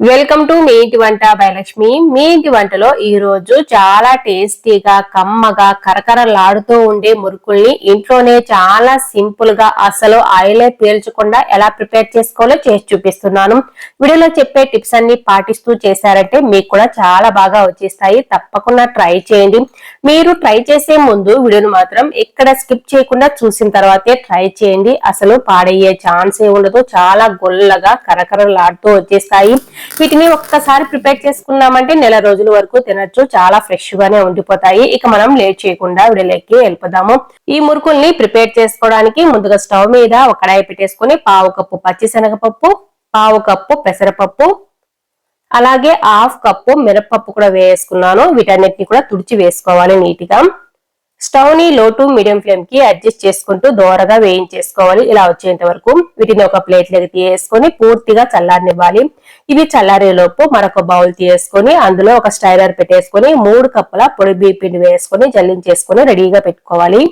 Welcome to me ఇంటి వంట భయలక్ష్మి మీ ఇంటి వంటలో ఈ రోజు చాలా టేస్టీగా కమ్మగా కరకరలాడుతూ ఉండే మురుకుల్ని ఇంట్లోనే చాలా సింపుల్గా అసలు ఆయిలే పీల్చకుండా ఎలా ప్రిపేర్ చేసుకోవాలో చేసి చూపిస్తున్నాను. వీడియోలో చెప్పే టిప్స్ అన్ని పాటిస్తూ చేశారంటే మీకు కూడా చాలా బాగా వచ్చేస్తాయి. తప్పకుండా ట్రై చేయండి. మీరు ట్రై చేసే ముందు వీడియోను మాత్రం ఎక్కడ స్కిప్ చేయకుండా చూసిన తర్వాతే ట్రై చేయండి. అసలు పాడయ్యే ఛాన్సే ఉండదు. చాలా గొల్లగా కరకరలాడుతూ వచ్చేస్తాయి. వీటిని ఒక్కసారి ప్రిపేర్ చేసుకున్నామంటే నెల రోజుల వరకు తినొచ్చు. చాలా ఫ్రెష్ గానే ఉండిపోతాయి. ఇక మనం లేట్ చేయకుండా విడలేకి వెళ్ళిపోదాము. ఈ మురుకుల్ని ప్రిపేర్ చేసుకోవడానికి ముందుగా స్టవ్ మీద ఒక కడాయి పెట్టేసుకుని పావు కప్పు పచ్చిశనగపప్పు పావు కప్పు పెసరపప్పు అలాగే హాఫ్ కప్పు మిరపప్పు కూడా వేసుకున్నాను. వీటన్నిటిని కూడా తుడిచి వేసుకోవాలి నీట్గా. స్టవ్ని లో టు మీడియం ఫ్లేమ్కి అడ్జస్ట్ చేసుకుంటూ దోరగా వేయించేసుకోవాలి. ఇలా వచ్చేంత వరకు వీటిని ఒక ప్లేట్లోకి తీసేసుకొని పూర్తిగా చల్లారనివ్వాలి. ఇవి చల్లారేలోపు మరొక బౌల్ తీసుకొని అందులో ఒక స్టైలర్ పెట్టేసుకొని మూడు కప్పుల పొడి బీపిండి వేసుకొని జల్లించేసుకొని రెడీగా పెట్టుకోవాలి.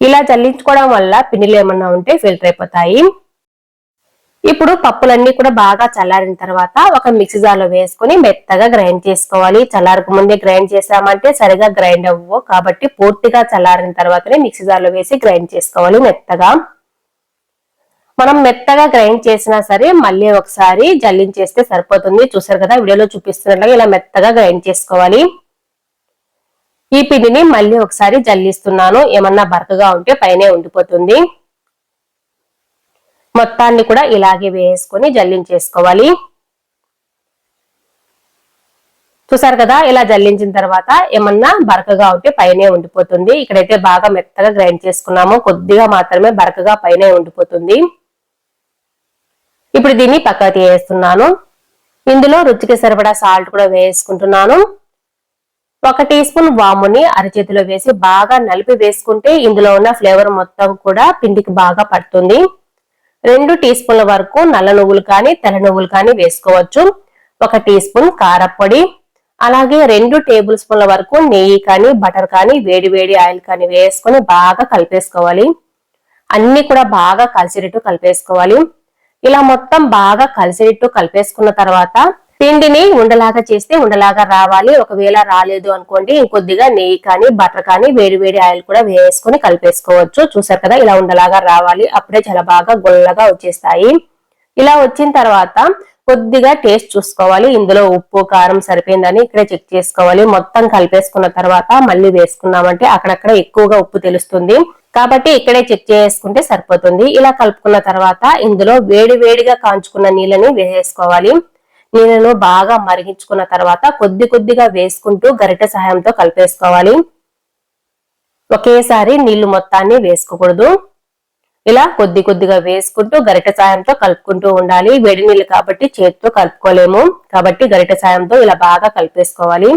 ఇలా జల్లించుకోవడం వల్ల పిండిలు ఏమన్నా ఉంటే ఫిల్టర్ అయిపోతాయి. ఇప్పుడు పప్పులన్నీ కూడా బాగా చల్లారిన తర్వాత ఒక మిక్సీ జార్లో వేసుకుని మెత్తగా గ్రైండ్ చేసుకోవాలి. చల్లారకు ముందే గ్రైండ్ చేసామంటే సరిగా గ్రైండ్ అవ్వవు కాబట్టి పూర్తిగా చల్లారిన తర్వాతనే మిక్సీ జార్లో వేసి గ్రైండ్ చేసుకోవాలి మెత్తగా. మనం మెత్తగా గ్రైండ్ చేసినా సరే మళ్ళీ ఒకసారి జల్లించేస్తే సరిపోతుంది. చూసారు కదా వీడియోలో చూపిస్తున్నట్లుగా ఇలా మెత్తగా గ్రైండ్ చేసుకోవాలి. ఈ పిండిని మళ్ళీ ఒకసారి జల్లిస్తున్నాను. ఏమన్నా బరకగా ఉంటే పైనే ఉండిపోతుంది. మొత్తాన్ని కూడా ఇలాగే వేసుకొని జల్లించేసుకోవాలి. చూసారు కదా ఇలా జల్లించిన తర్వాత ఏమన్నా బరకగా ఉంటే పైనే ఉండిపోతుంది. ఇక్కడైతే బాగా మెత్తగా గ్రైండ్ చేసుకున్నాము. కొద్దిగా మాత్రమే బరకగా పైనే ఉండిపోతుంది. ఇప్పుడు దీన్ని పక్కకు తీయేస్తున్నాను ఇందులో రుచికి సరిపడా సాల్ట్ కూడా వేసుకుంటున్నాను. ఒక టీ స్పూన్ వాముని అరచేతిలో వేసి బాగా నలిపి వేసుకుంటే ఇందులో ఉన్న ఫ్లేవర్ మొత్తం కూడా పిండికి బాగా పడుతుంది. రెండు టీ స్పూన్ల వరకు నల్ల నువ్వులు కానీ తెల్ల నువ్వులు కానీ వేసుకోవచ్చు. ఒక టీ స్పూన్ కారప్పొడి. అలాగే రెండు టేబుల్ స్పూన్ల వరకు నెయ్యి కానీ బటర్ కానీ వేడి వేడి ఆయిల్ కానీ వేసుకొని బాగా కలిపేసుకోవాలి. అన్ని కూడా బాగా కలిసేటట్టు కలిపేసుకోవాలి. ఇలా మొత్తం బాగా కలిసేటట్టు కలిపేసుకున్న తర్వాత పిండిని ఉండలాగా చేస్తే ఉండలాగా రావాలి. ఒకవేళ రాలేదు అనుకోండి ఇంకొద్దిగా నెయ్యి కానీ బటర్ కానీ వేడి వేడి ఆయిల్ కూడా వేసుకొని కలిపేసుకోవచ్చు. చూసారు కదా ఇలా ఉండలాగా రావాలి. అప్పుడే చాలా బాగా గొల్లగా వచ్చేస్తాయి. ఇలా వచ్చిన తర్వాత కొద్దిగా టేస్ట్ చూసుకోవాలి. ఇందులో ఉప్పు కారం సరిపోయిందని ఇక్కడే చెక్ చేసుకోవాలి. మొత్తం కలిపేసుకున్న తర్వాత మళ్ళీ వేసుకున్నామంటే అక్కడక్కడ ఎక్కువగా ఉప్పు తెలుస్తుంది. కాబట్టి ఇక్కడే చెక్ చేసుకుంటే సరిపోతుంది. ఇలా కలుపుకున్న తర్వాత ఇందులో వేడి వేడిగా కాంచుకున్న నీళ్ళని వేసేసుకోవాలి నీళ్ళను బాగా మరిగించుకున్న తర్వాత కొద్ది కొద్దిగా వేసుకుంటూ గరిటె సహాయంతో కలిపేసుకోవాలి. ఒకేసారి నీళ్ళు మొత్తాన్ని వేసుకోకూడదు. ఇలా కొద్ది కొద్దిగా వేసుకుంటూ గరిటె సాయంతో కలుపుకుంటూ ఉండాలి. వేడి నీళ్ళు కాబట్టి చేతితో కలుపుకోలేము. కాబట్టి గరిటె సాయంతో ఇలా బాగా కలిపేసుకోవాలి.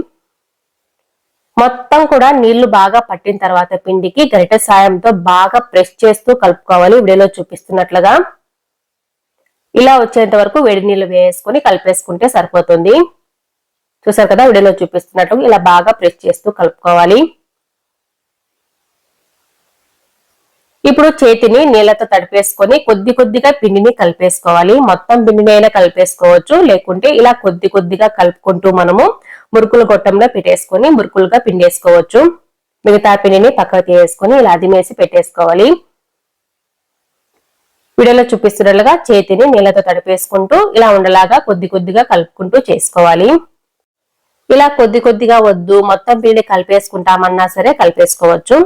మొత్తం కూడా నీళ్ళు బాగా పట్టిన తర్వాత పిండికి గరిటె సాయంతో బాగా ప్రెస్ చేస్తూ కలుపుకోవాలి. వీడియోలో చూపిస్తున్నట్లుగా. ఇలా వచ్చేంత వరకు వేడి నీళ్ళు వేసుకొని కలిపేసుకుంటే సరిపోతుంది. చూసారు కదా వీడియోలో చూపిస్తున్నట్టు ఇలా బాగా ప్రెస్ చేస్తూ కలుపుకోవాలి. ఇప్పుడు చేతిని నీళ్ళతో తడిపేసుకొని కొద్ది కొద్దిగా పిండిని కలిపేసుకోవాలి. మొత్తం పిండిని అయినా కలిపేసుకోవచ్చు. లేకుంటే ఇలా కొద్ది కొద్దిగా కలుపుకుంటూ మనము మురుకుల గొట్టంలో పెట్టేసుకొని మురుకులుగా పిండేసుకోవచ్చు. మిగతా పిండిని పక్కకు వేసుకొని ఇలా అదిమేసి పెట్టేసుకోవాలి. వీడియోలో చూపిస్తున్నట్లుగా చేతిని నీళ్ళతో తడిపేసుకుంటూ ఇలా ఉండలాగా కొద్ది కొద్దిగా కలుపుకుంటూ చేసుకోవాలి. ఇలా కొద్ది కొద్దిగా వద్దు మొత్తం పిండి కలిపేసుకుంటామన్నా సరే కలిపేసుకోవచ్చు.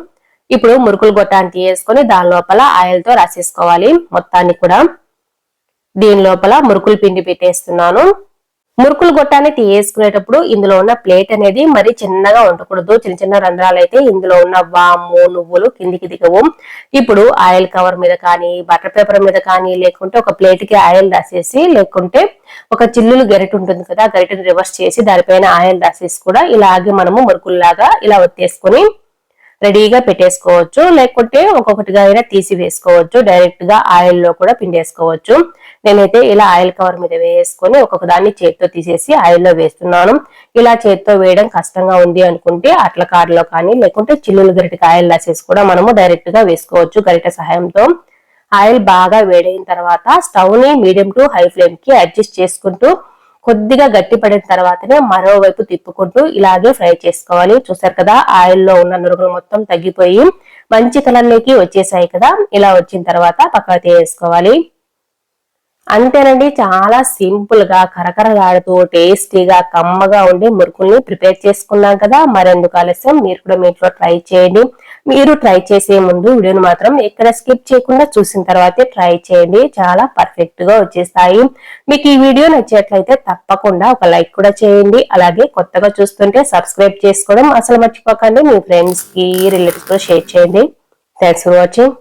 ఇప్పుడు మురుకులు గొట్టానికి వేసుకొని దాని లోపల ఆయిల్తో రాసేసుకోవాలి మొత్తాన్ని కూడా. దీని లోపల మురుకులు పిండి పెట్టేస్తున్నాను. మురుకులు గొట్టాన్ని తీసుకునేటప్పుడు ఇందులో ఉన్న ప్లేట్ అనేది మరి చిన్నగా ఉండకూడదు. చిన్న చిన్న రంధ్రాలు అయితే ఇందులో ఉన్న వాము నువ్వులు కిందికి దిగవు. ఇప్పుడు ఆయిల్ కవర్ మీద కానీ బటర్ పేపర్ మీద కానీ లేకుంటే ఒక ప్లేట్కి ఆయిల్ రాసేసి లేకుంటే ఒక చిల్లులు గరిట ఉంటుంది కదా గరిటను రివర్స్ చేసి దానిపైన ఆయిల్ రాసేసి కూడా ఇలాగే మనము మురుకుల్లాగా ఇలా ఒత్తేసుకొని రెడీగా పెట్టేసుకోవచ్చు. లేకుంటే ఒక్కొక్కటిగా అయినా తీసి వేసుకోవచ్చు డైరెక్ట్గా ఆయిల్లో కూడా పిండేసుకోవచ్చు. నేనైతే ఇలా ఆయిల్ కవర్ మీద వేసుకొని ఒక్కొక్క దాన్ని చేతితో తీసేసి ఆయిల్లో వేస్తున్నాను. ఇలా చేతితో వేయడం కష్టంగా ఉంది అనుకుంటే అట్ల కారులో కానీ లేకుంటే చిల్లులు గరిటకి ఆయిల్ రాసేసి కూడా మనము డైరెక్ట్గా వేసుకోవచ్చు గరిట సహాయంతో. ఆయిల్ బాగా వేడైన తర్వాత స్టవ్ని మీడియం టు హై ఫ్లేమ్కి అడ్జస్ట్ చేసుకుంటూ కొద్దిగా గట్టి పడిన తర్వాతనే మరోవైపు తిప్పుకుంటూ ఇలాగే ఫ్రై చేసుకోవాలి. చూసారు కదా ఆయిల్లో ఉన్న నురుగులు మొత్తం తగ్గిపోయి మంచి కలర్లోకి వచ్చేసాయి కదా. ఇలా వచ్చిన తర్వాత పక్కన తీసుకోవాలి అంతేనండి చాలా సింపుల్గా కరకరలాడుతూ టేస్టీగా కమ్మగా ఉండే మురుకుల్ని ప్రిపేర్ చేసుకున్నాం కదా మరెందుకు ఆలస్యం? మీరు కూడా మీ ఇంట్లో ట్రై చేయండి. మీరు ట్రై చేసే ముందు వీడియోని మాత్రం ఎక్కడ స్కిప్ చేయకుండా చూసిన తర్వాతే ట్రై చేయండి. చాలా పర్ఫెక్ట్గా వచ్చేస్తాయి. మీకు ఈ వీడియో నచ్చినట్లయితే తప్పకుండా ఒక లైక్ కూడా చేయండి. అలాగే కొత్తగా చూస్తుంటే సబ్స్క్రైబ్ చేసుకోవడం అసలు మర్చిపోకండి. మీ ఫ్రెండ్స్కి రిలేటివ్స్తో షేర్ చేయండి. Thanks for watching.